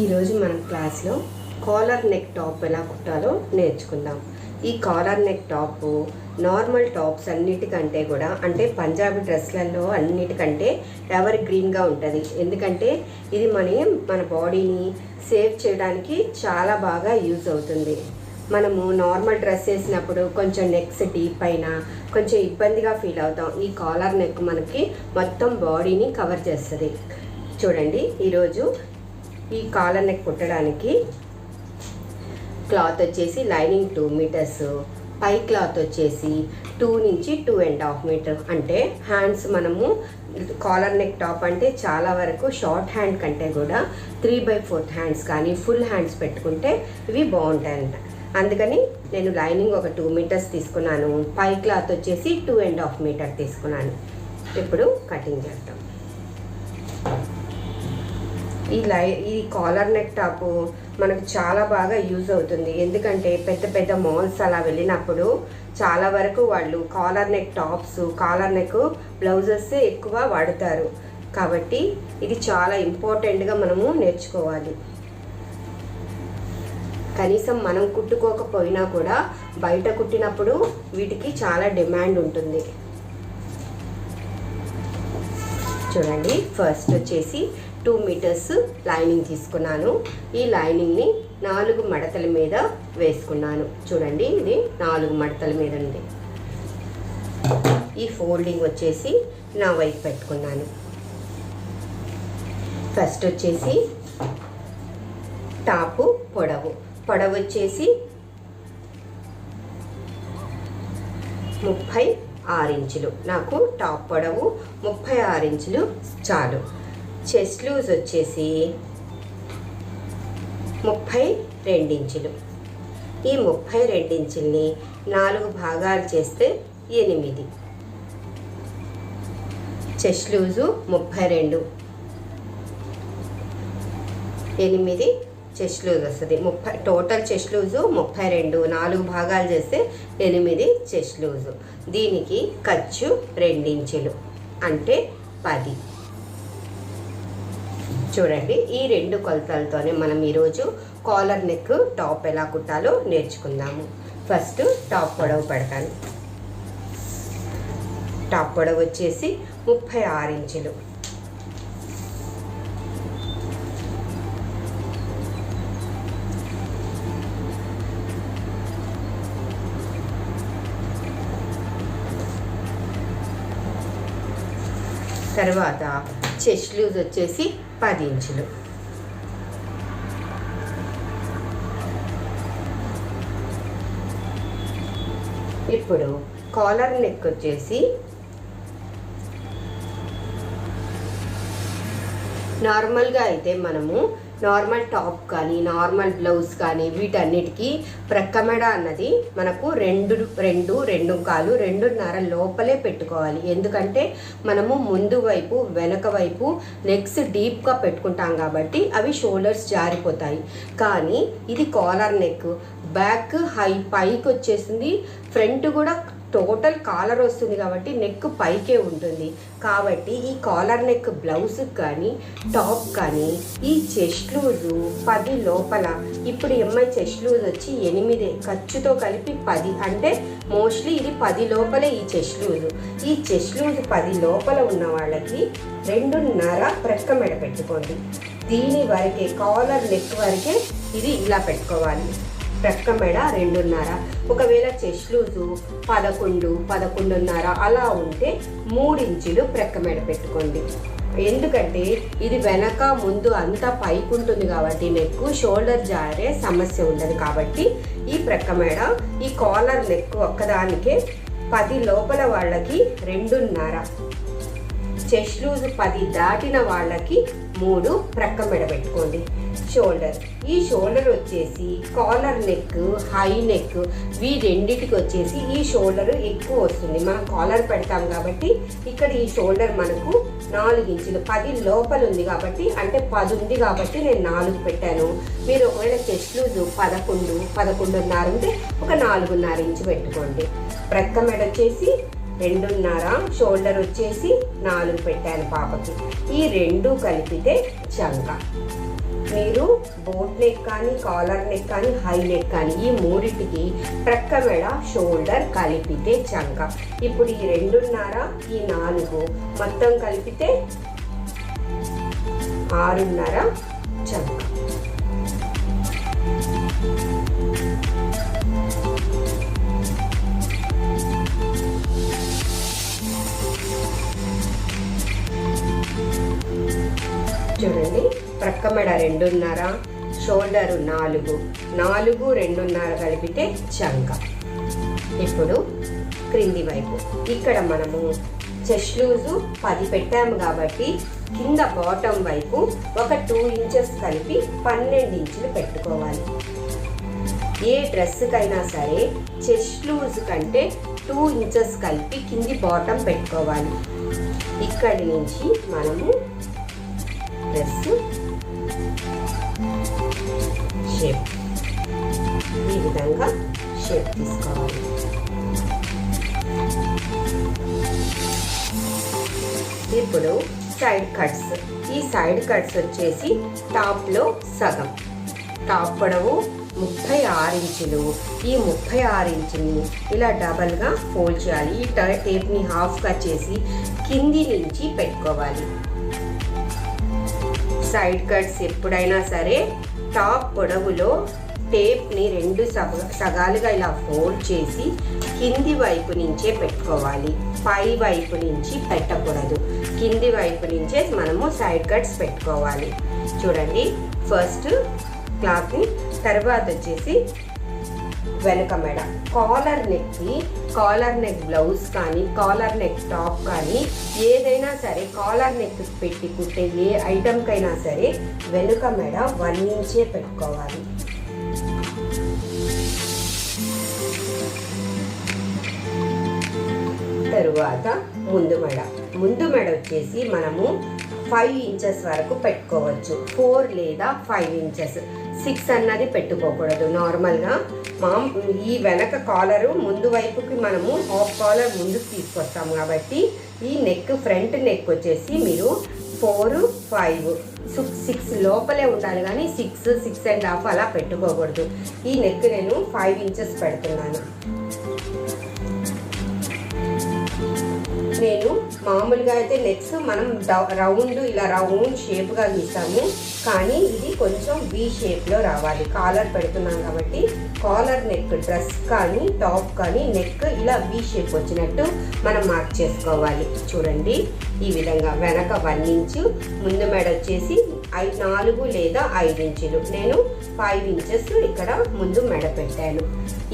ఈరోజు మన క్లాస్లో కాలర్ నెక్ టాప్ ఎలా కుట్టాలో నేర్చుకుందాం. ఈ collar neck top normal tops అన్నిటికంటే కూడా అంటే పంజాబీ డ్రెస్లలో అన్నిటికంటే ఎవర్ గ్రీన్గా ఉంటుంది. ఎందుకంటే ఇది మన మన బాడీని సేవ్ చేయడానికి చాలా బాగా యూజ్ అవుతుంది. మనము నార్మల్ డ్రెస్ వేసినప్పుడు కొంచెం నెక్స్ డీప్ అయినా కొంచెం ఇబ్బందిగా ఫీల్ అవుతాం. ఈ కాలర్ నెక్ మనకి మొత్తం బాడీని కవర్ చేస్తుంది. చూడండి ఈరోజు ఈ కాలర్ నెక్ కుట్టడానికి క్లాత్ వచ్చేసి లైనింగ్ టూ మీటర్స్ పై క్లాత్ వచ్చేసి టూ నుంచి టూ అండ్ హాఫ్ మీటర్. అంటే హ్యాండ్స్ మనము కాలర్ నెక్ టాప్ అంటే చాలా వరకు షార్ట్ హ్యాండ్ కంటే కూడా త్రీ బై ఫోర్త్ హ్యాండ్స్ కానీ ఫుల్ హ్యాండ్స్ పెట్టుకుంటే ఇవి బాగుంటాయంట. అందుకని నేను లైనింగ్ ఒక టూ మీటర్స్ తీసుకున్నాను. పై క్లాత్ వచ్చేసి టూ అండ్ హాఫ్ మీటర్ తీసుకున్నాను. ఇప్పుడు కటింగ్ చేద్దాం. ఈ లై ఈ కాలర్ నెక్ టాప్ మనకు చాలా బాగా యూజ్ అవుతుంది. ఎందుకంటే పెద్ద పెద్ద మాల్స్ అలా వెళ్ళినప్పుడు చాలా వరకు వాళ్ళు collar neck tops collar neck blouses ఎక్కువ వాడతారు. కాబట్టి ఇది చాలా ఇంపార్టెంట్గా మనము నేర్చుకోవాలి. కనీసం మనం కుట్టుకోకపోయినా కూడా బయట కుట్టినప్పుడు వీటికి చాలా డిమాండ్ ఉంటుంది. చూడండి ఫస్ట్ వచ్చేసి టూ మీటర్స్ లైనింగ్ తీసుకున్నాను. ఈ లైనింగ్ని నాలుగు మడతల మీద వేసుకున్నాను. చూడండి ఇది నాలుగు మడతల మీద ఉంది. ఈ ఫోల్డింగ్ వచ్చేసి నా వైపు పెట్టుకున్నాను. ఫస్ట్ వచ్చేసి టాపు పొడవు. పొడవు వచ్చేసి ముప్పై ఆరు ఇంచులు. నాకు టాప్ పొడవు ముప్పై ఆరు ఇంచులు చాలు. చెస్ట్ లూజ్ వచ్చేసి ముప్పై రెండించులు. ఈ ముప్పై రెండించుల్ని నాలుగు భాగాలు చేస్తే ఎనిమిది. చెస్ట్ లూజు ముప్పై రెండు. ఎనిమిది చెస్ట్ లూజ్ వస్తుంది. ముప్పై టోటల్ చెస్ట్ లూజు ముప్పై రెండు. నాలుగు భాగాలు చేస్తే ఎనిమిది చెస్ట్ లూజు. దీనికి ఖర్చు రెండించులు. అంటే పది. చూడండి ఈ రెండు కొలతలతోనే మనం ఈరోజు కాలర్ నెక్ టాప్ ఎలా కుట్టాలో నేర్చుకుందాము. ఫస్ట్ టాప్ పొడవు పెడతాను. టాప్ పొడవు వచ్చేసి ముప్పై ఆరు ఇంచులు. తర్వాత చెస్ట్ లూజ్ వచ్చేసి పది ఇంచులు ఇప్పుడు కాలర్ నెక్ వచ్చేసి నార్మల్గా అయితే మనము నార్మల్ టాప్ కానీ నార్మల్ బ్లౌజ్ కానీ వీటన్నిటికీ ప్రక్కమెడ అన్నది మనకు రెండు రెండు రెండు కాలు రెండున్నర లోపలే పెట్టుకోవాలి. ఎందుకంటే మనము ముందు వైపు వెనక వైపు నెక్స్ డీప్గా పెట్టుకుంటాం కాబట్టి అవి షోల్డర్స్ జారిపోతాయి. కానీ ఇది కాలర్ నెక్. బ్యాక్ హై పైకి వచ్చేసింది. ఫ్రంట్ కూడా టోటల్ కాలర్ వస్తుంది కాబట్టి నెక్ పైకే ఉంటుంది. కాబట్టి ఈ కాలర్ నెక్ బ్లౌజ్ కానీ టాప్ కానీ ఈ చెస్ట్ లూజు పది లోపల. ఇప్పుడు ఎంఐ చెస్ట్ లూజ్ వచ్చి ఎనిమిదే ఖర్చుతో కలిపి పది. అంటే మోస్ట్లీ ఇది పది లోపలే ఈ చెస్ట్ లూజు. ఈ చెస్ట్ లూజ్ పది లోపల ఉన్న వాళ్ళకి రెండున్నర ప్రక్క మెడ పెట్టుకోండి. దీని వరకే కాలర్ నెక్ వరకే ఇది ఇలా పెట్టుకోవాలి. ప్రక్క మెడ రెండున్నర. ఒకవేళ చెస్ట్ లూజు పదకొండు పదకొండున్నర అలా ఉంటే మూడించులు ప్రక్క మెడ పెట్టుకోండి. ఎందుకంటే ఇది వెనక ముందు అంతా పైకి ఉంటుంది కాబట్టి నెక్ షోల్డర్ జారే సమస్య ఉండదు కాబట్టి ఈ ప్రక్క మెడ ఈ కాలర్ నెక్ ఒక్కదానికే పది లోపల వాళ్ళకి రెండున్నర. చెస్ట్ లూజ్ పది దాటిన వాళ్ళకి మూడు ప్రక్క మెడ పెట్టుకోండి షోల్డర్ ఈ షోల్డర్ వచ్చేసి collar neck high neck V రెండిటికి వచ్చేసి ఈ షోల్డర్ ఎక్కువ వస్తుంది. మనం కాలర్ పెడతాం కాబట్టి ఇక్కడ ఈ షోల్డర్ మనకు నాలుగు ఇంచులు పది లోపల ఉంది కాబట్టి అంటే పది ఉంది కాబట్టి నేను నాలుగు పెట్టాను. మీరు ఒకవేళ చెస్ట్ లూజ్ పదకొండు పదకొండున్నర ఉంటే ఒక నాలుగున్నర ఇంచు పెట్టుకోండి. ప్రక్క మెడ వచ్చేసి రెండున్నర షోల్డర్ వచ్చేసి నాలుగు పెట్టాను పాపకి. ఈ రెండు కలిపితే చంక. మీరు బోట్ నెక్ కానీ కాలర్ నెక్ కానీ హై నెక్ కానీ ఈ మూడింటికి ప్రక్క మెడ షోల్డర్ కలిపితే చంక. ఇప్పుడు ఈ రెండున్నర ఈ నాలుగు మొత్తం కలిపితే ఆరున్నర చంక. చూడండి. ప్రక్క మెడ రెండున్నర షోల్డర్ నాలుగు. నాలుగు రెండున్నర కలిపితే చంక. ఇప్పుడు క్రింది వైపు. ఇక్కడ మనము చెస్ట్ లూజు పది పెట్టాము కాబట్టి కింద బాటం వైపు ఒక టూ ఇంచెస్ కలిపి పన్నెండు ఇంచులు పెట్టుకోవాలి. ఏ డ్రెస్కైనా సరే చెస్ట్ లూజ్ కంటే టూ ఇంచెస్ కలిపి కింది బాటం పెట్టుకోవాలి. ఇక్కడి నుంచి మనము ప్లస్ షేప్ ఈ విధంగా షేప్ తీసుకోవాలి. ఇప్పుడు సైడ్ కట్స్ ఈ సైడ్ కట్స్ వచ్చేసి టాప్లో సగం. టాప్ పొడవు ముప్పై ఆరు ఇంచులు. ఈ ముప్పై ఆరు ఇంచుని ఇలా డబల్గా ఫోల్డ్ చేయాలి. ఈ టేప్ని హాఫ్గా చేసి కింది నుంచి పెట్టుకోవాలి. సైడ్ కట్స్ ఎప్పుడైనా సరే టాప్ పొడవులో టేప్ని రెండు సగ సగాలుగా ఇలా ఫోల్డ్ చేసి కింది వైపు నుంచే పెట్టుకోవాలి. పై వైపు నుంచి పెట్టకూడదు. కింది వైపు నుంచే మనము సైడ్ కట్స్ పెట్టుకోవాలి. చూడండి ఫస్ట్ క్లాత్ని తర్వాత వచ్చేసి వెనుక మెడ. కాలర్ నెక్కి కాలర్ నెక్ బ్లౌజ్ కానీ కాలర్ నెక్ టాప్ కానీ ఏదైనా సరే కాలర్ నెక్ పెట్టి కుట్టే ఏ ఐటమ్కైనా సరే వెనుక మెడ వన్ ఇంచే పెట్టుకోవాలి. తరువాత ముందు మెడ. ముందు మెడ వచ్చేసి మనము ఫైవ్ ఇంచెస్ వరకు పెట్టుకోవచ్చు. ఫోర్ లేదా ఫైవ్ ఇంచెస్. సిక్స్ అన్నది పెట్టుకోకూడదు. నార్మల్గా మామ్ ఈ వెనక కాలరు ముందు వైపుకి మనము హాఫ్ కాలర్ ముందుకు తీసుకొస్తాము కాబట్టి ఈ నెక్ ఫ్రంట్ నెక్ వచ్చేసి మీరు ఫోర్ ఫైవ్ సిక్స్ సిక్స్ లోపలే ఉండాలి కానీ సిక్స్ సిక్స్ అండ్ హాఫ్ అలా పెట్టుకోకూడదు. ఈ నెక్ నేను ఫైవ్ ఇంచెస్ పెడుతున్నాను. మామూలుగా అయితే నెక్స్ట్ మనం రౌండ్ ఇలా రౌండ్ షేప్గా గీస్తాము కానీ ఇది కొంచెం వి షేప్లో రావాలి. కాలర్ పెడుతున్నాం కాబట్టి కాలర్ నెక్ డ్రెస్ కానీ టాప్ కానీ నెక్ ఇలా వి షేప్ వచ్చినట్టు మనం మార్క్ చేసుకోవాలి. చూడండి ఈ విధంగా వెనక వన్ ఇంచు ముందు మెడ వచ్చేసి ఐదు నాలుగు లేదా ఐదు ఇంచులు నేను ఫైవ్ ఇంచెస్ ఇక్కడ ముందు మెడ పెట్టాను.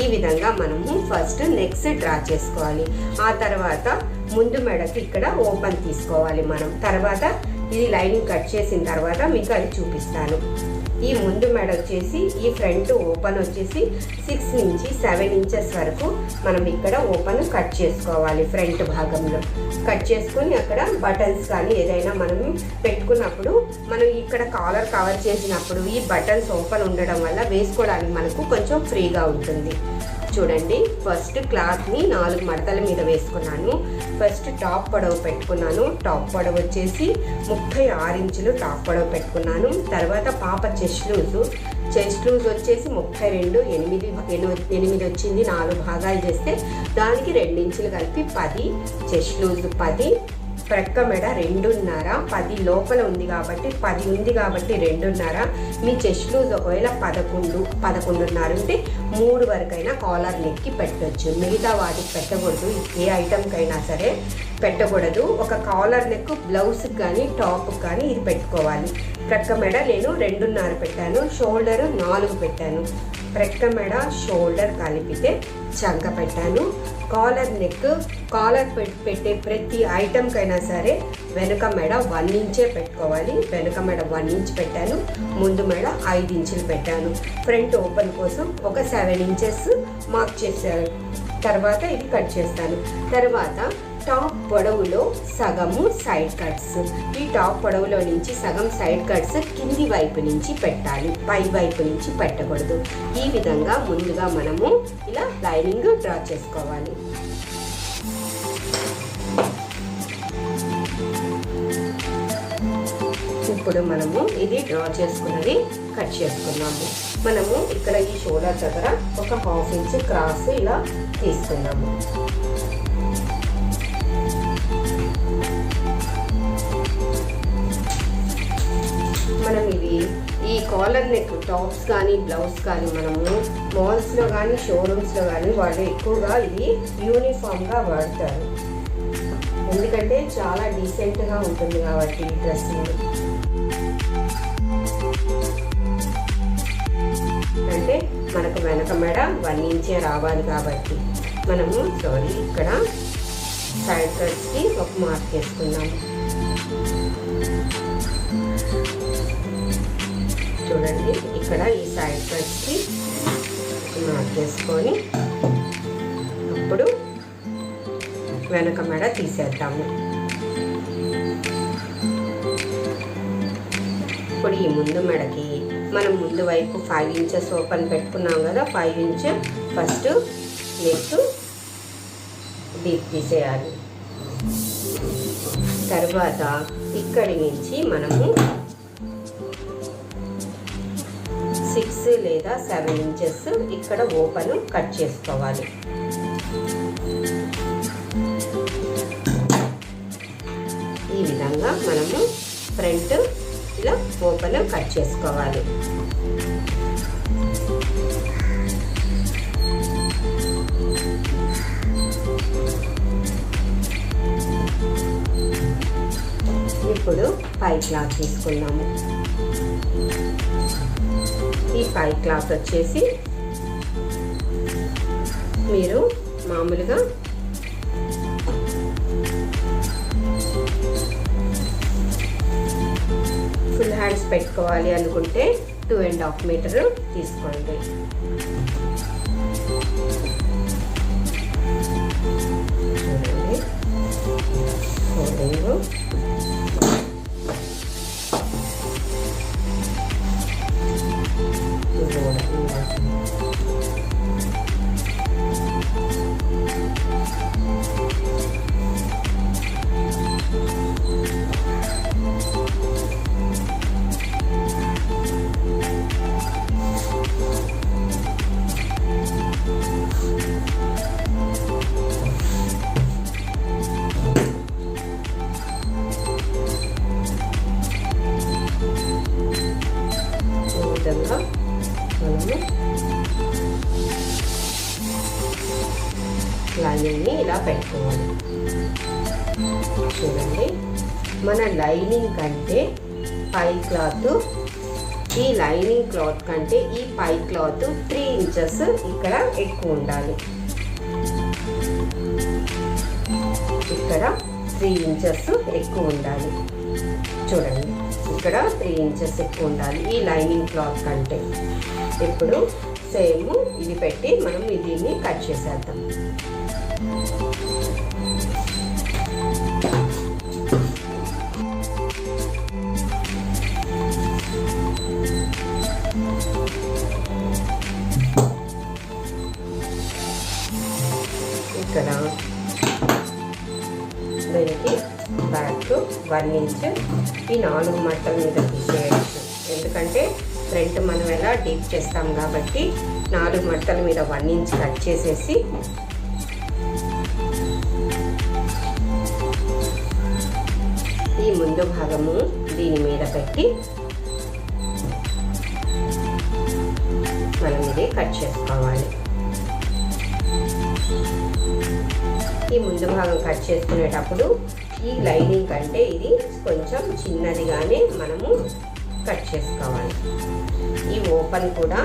ఈ విధంగా మనము ఫస్ట్ నెక్స్ట్ డ్రా చేసుకోవాలి. ఆ తర్వాత ముందు మెడకి ఇక్కడ ఓపెన్ తీసుకోవాలి మనం. తర్వాత ఇది లైనింగ్ కట్ చేసిన తర్వాత మీకు అది చూపిస్తాను. ఈ ముందు మెడ వచ్చేసి ఈ ఫ్రంట్ ఓపెన్ వచ్చేసి సిక్స్ నుంచి సెవెన్ ఇంచెస్ వరకు మనం ఇక్కడ ఓపెన్ కట్ చేసుకోవాలి ఫ్రంట్ భాగంలో. కట్ చేసుకుని అక్కడ బటన్స్ కానీ ఏదైనా మనం పెట్టుకున్నప్పుడు మనం ఇక్కడ కాలర్ కవర్ చేసినప్పుడు ఈ బటన్స్ ఓపెన్ ఉండడం వల్ల వేసుకోవడానికి మనకు కొంచెం ఫ్రీగా ఉంటుంది. చూడండి. ఫస్ట్ క్లాత్ని నాలుగు మడతల మీద వేసుకున్నాను. ఫస్ట్ టాప్ పొడవు పెట్టుకున్నాను. టాప్ పొడవు వచ్చేసి ముప్పై ఆరు ఇంచులు టాప్ పొడవు పెట్టుకున్నాను. తర్వాత పాప చెస్ట్ లూజు. చెస్ట్ లూజ్ వచ్చేసి ముప్పై రెండు ఎనిమిది ఎనిమిది వచ్చింది. నాలుగు భాగాలు చేస్తే దానికి రెండు ఇంచులు కలిపి పది చెస్ట్ లూజ్ పది ప్రక్క మెడ రెండున్నర పది లోపల ఉంది కాబట్టి పది ఉంది కాబట్టి రెండున్నర. మీ చెస్ట్ లూజ్ ఒకవేళ పదకొండు పదకొండున్నర ఉంటే మూడు వరకైనా కాలర్ నెక్కి పెట్టవచ్చు మిగతా వాటికి పెట్టకూడదు. ఏ ఐటమ్కైనా సరే పెట్టకూడదు. ఒక కాలర్ నెక్ బ్లౌజ్కి కానీ టాప్కి కానీ ఇది పెట్టుకోవాలి. ప్రక్క మెడ నేను రెండున్నర పెట్టాను. షోల్డర్ నాలుగు పెట్టాను. ప్రక్క మెడ షోల్డర్ కలిపితే చంక పెట్టాను. కాలర్ నెక్ కాలర్ పెట్టే ప్రతి ఐటెంకైనా సరే వెనుక మెడ వన్ ఇంచే పెట్టుకోవాలి. వెనుక మెడ వన్ ఇంచ్ పెట్టాను. ముందు మెడ ఐదు ఇంచులు పెట్టాను. ఫ్రంట్ ఓపెన్ కోసం ఒక సెవెన్ ఇంచెస్ మార్క్ చేశాను. తర్వాత ఇది కట్ చేస్తాను. తర్వాత పొడవులో సగము సైడ్ కట్స్ ఈ టాప్ పొడవులో నుంచి సగం సైడ్ కట్స్ కింది వైపు నుంచి పెట్టాలి. పై వైపు నుంచి పెట్టకూడదు. ఈ విధంగా ముందుగా మనము ఇలా లైనింగ్ డ్రా చేసుకోవాలి. ఇప్పుడు మనము ఇది డ్రా చేసుకున్నది కట్ చేసుకున్నాము. మనము ఇక్కడ ఈ షోల్డర్ దగ్గర ఒక హాఫ్ ఇంచ్ క్రాస్ ఇలా తీసుకున్నాము. మనం ఇవి ఈ కాలర్ నెక్ టాప్స్ కానీ బ్లౌజ్ కానీ మనము మాల్స్లో కానీ షోరూమ్స్లో కానీ వాళ్ళు ఎక్కువగా ఇది యూనిఫామ్గా వాడతారు. ఎందుకంటే చాలా డీసెంట్గా ఉంటుంది కాబట్టి ఈ డ్రెస్సింగ్ అంటే మనకు వెనక మెడ వన్ ఇంచే రావాలి కాబట్టి మనము సారీ ఇక్కడ సైడ్ కట్స్కి ఒక మార్క్ వేసుకున్నాము. చూడండి. ఇక్కడ ఈ సైడ్ కట్స్కి మార్క్ చేసుకొని అప్పుడు వెనక మెడ తీసేద్దాము. ఇప్పుడు ఈ ముందు మెడకి మనం ముందు వైపు ఫైవ్ ఇంచెస్ ఓపెన్ పెట్టుకున్నాం కదా five inch first neck deep తీసేయాలి. తర్వాత ఇక్కడి నుంచి మనము సిక్స్ లేదా సెవెన్ ఇంచెస్ ఇక్కడ ఓపెన్ కట్ చేసుకోవాలి. ఈ విధంగా మనము ఫ్రంట్ ఇలా ఓపెన్ కట్ చేసుకోవాలి. ఇప్పుడు పై క్లాత్ తీసుకున్నాము ఈ పై క్లాత్ వచ్చేసి మీరు మామూలుగా ఫుల్ హ్యాండ్స్ పెట్టుకోవాలి అనుకుంటే టూ అండ్ హాఫ్ మీటర్ తీసుకోండి. చూడండి. Thank you. లైనింగ్ కంటే పై క్లాత్ ఈ లైనింగ్ క్లాత్ కంటే ఈ పై క్లాత్ త్రీ ఇంచెస్ ఇక్కడ ఎక్కువ ఉండాలి. ఇక్కడ త్రీ ఇంచెస్ ఎక్కువ ఉండాలి. చూడండి ఇక్కడ త్రీ ఇంచెస్ ఎక్కువ ఉండాలి ఈ లైనింగ్ క్లాత్ కంటే. ఇప్పుడు సేమ్ ఇది పెట్టి మనం దీన్ని కట్ చేసేద్దాం. ఇక్కడ దీనికి బ్యాక్ వన్ ఇంచ్ ఈ నాలుగు మట్టల మీద తీసేయచ్చు. ఎందుకంటే ఫ్రంట్ మనం ఎలా డీప్ చేస్తాం కాబట్టి నాలుగు మట్టల మీద వన్ ఇంచ్ కట్ చేసేసి ఈ ముందు భాగము దీని మీద పెట్టి మనం ఇది కట్ చేసుకోవాలి. ఈ ముందు భాగం కట్ చేసుకునేటప్పుడు ఈ లైనింగ్ కంటే ఇది కొంచెం చిన్నదిగానే మనము కట్ చేసుకోవాలి. ఈ ఓపెన్ కూడా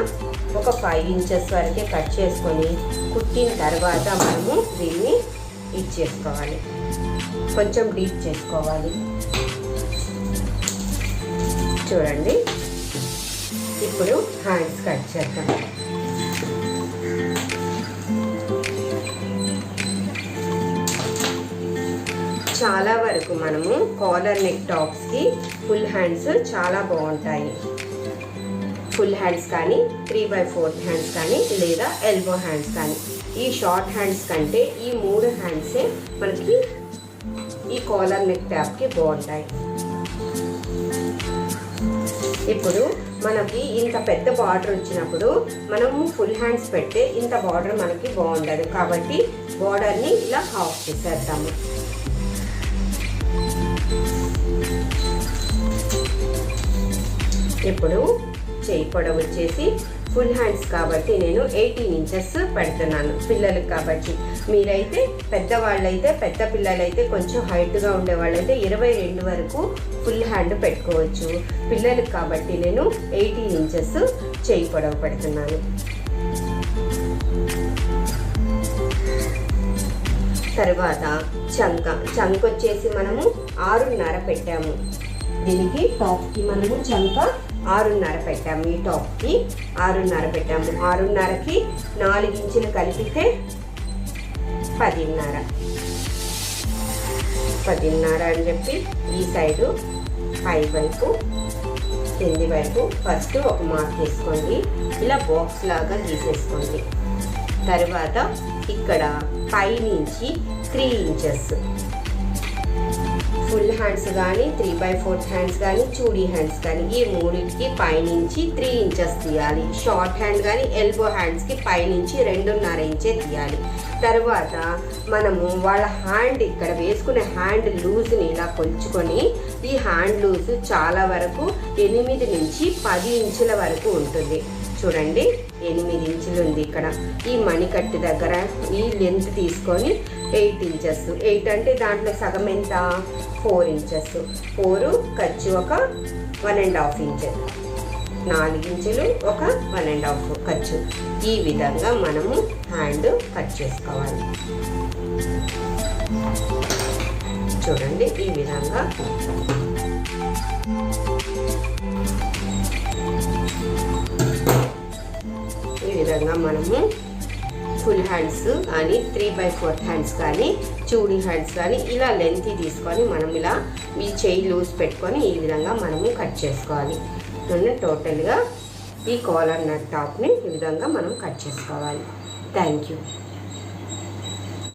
ఒక ఫైవ్ ఇంచెస్ వరకే కట్ చేసుకొని కుట్టిన తర్వాత మనము దీన్ని ఇచ్చేసుకోవాలి కొంచెం డీప్ చేసుకోవాలి. చూడండి. ఇప్పుడు హ్యాండ్స్ కట్ చేద్దాం. చాలా వరకు మనము కాలర్ నెక్ టాప్స్కి ఫుల్ హ్యాండ్స్ చాలా బాగుంటాయి. ఫుల్ హ్యాండ్స్ కానీ త్రీ బై ఫోర్త్ హ్యాండ్స్ కానీ లేదా ఎల్బో హ్యాండ్స్ కానీ. ఈ షార్ట్ హ్యాండ్స్ కంటే ఈ మూడు హ్యాండ్సే మనకి ఈ కాలర్ నెక్ ట్యాప్కి బాగుంటాయి. ఇప్పుడు మనకి ఇంత పెద్ద బార్డర్ వచ్చినప్పుడు మనము ఫుల్ హ్యాండ్స్ పెడితే ఇంత బార్డర్ మనకి బాగుండదు. కాబట్టి బార్డర్ని ఇలా హాఫ్ చేసేద్దాము. ఇప్పుడు చేయి పొడవు వచ్చేసి ఫుల్ హ్యాండ్స్ కాబట్టి నేను ఎయిటీన్ ఇంచెస్ పెడుతున్నాను పిల్లలకు కాబట్టి. మీరైతే పెద్దవాళ్ళైతే పెద్ద పిల్లలైతే కొంచెం హైట్గా ఉండే వాళ్ళైతే ఇరవై రెండు వరకు ఫుల్ హ్యాండ్ పెట్టుకోవచ్చు. పిల్లలకు కాబట్టి నేను ఎయిటీన్ ఇంచెస్ చేయి పొడవు పెడుతున్నాను. తర్వాత చంక చంక వచ్చేసి మనము ఆరున్నర పెట్టాము. దీనికి టాప్కి మనము చంక ఆరున్నర పెట్టాము ఈ టాప్కి. ఆరున్నర పెట్టాము. ఆరున్నరకి నాలుగు ఇంచులు కలిపితే పదిన్నర. పదిన్నర అని చెప్పి ఈ సైడు పై వైపు కింది వైపు ఫస్ట్ ఒక మార్క్ వేసుకోండి ఇలా బాక్స్ లాగా గీసేసుకోండి తర్వాత ఇక్కడ పైనుంచి త్రీ ఇంచెస్. ఫుల్ హ్యాండ్స్ కానీ త్రీ బై ఫోర్త్ హ్యాండ్స్ కానీ చూడీ హ్యాండ్స్ కానీ ఈ మూడింటికి పైనుంచి త్రీ ఇంచెస్ తీయాలి. షార్ట్ హ్యాండ్ కానీ ఎల్బో హ్యాండ్స్కి పైనుంచి రెండున్నర ఇంచే తీయాలి. తర్వాత మనము వాళ్ళ హ్యాండ్ ఇక్కడ వేసుకునే హ్యాండ్ లూజ్ని ఇలా కొలుచుకొని ఈ హ్యాండ్ లూజ్ చాలా వరకు ఎనిమిది నుంచి పది ఇంచుల వరకు ఉంటుంది. చూడండి ఎనిమిది ఇంచులు ఉంది ఇక్కడ. ఈ మణికట్టు దగ్గర ఈ లెంత్ తీసుకొని ఎయిట్ ఇంచెస్. ఎయిట్ అంటే దాంట్లో సగం ఎంత? Four inches. ఫోరు ఖర్చు ఒక వన్ అండ్ హాఫ్ ఇంచెస్ నాలుగు ఇంచులు ఒక వన్ అండ్ హాఫ్ ఖర్చు. ఈ విధంగా మనము హ్యాండ్ కట్ చేసుకోవాలి. చూడండి ఈ విధంగా. ఈ విధంగా మనము ఫుల్ హ్యాండ్స్ కానీ త్రీ బై ఫోర్త్ హ్యాండ్స్ కానీ చూడీ హ్యాండ్స్ కానీ ఇలా లెంత్ తీసుకొని మనం ఇలా ఈ చేయి లూజ్ పెట్టుకొని ఈ విధంగా మనము కట్ చేసుకోవాలి. టోటల్గా ఈ కాలర్ నట్ టాప్ని ఈ విధంగా మనం కట్ చేసుకోవాలి. Thank you.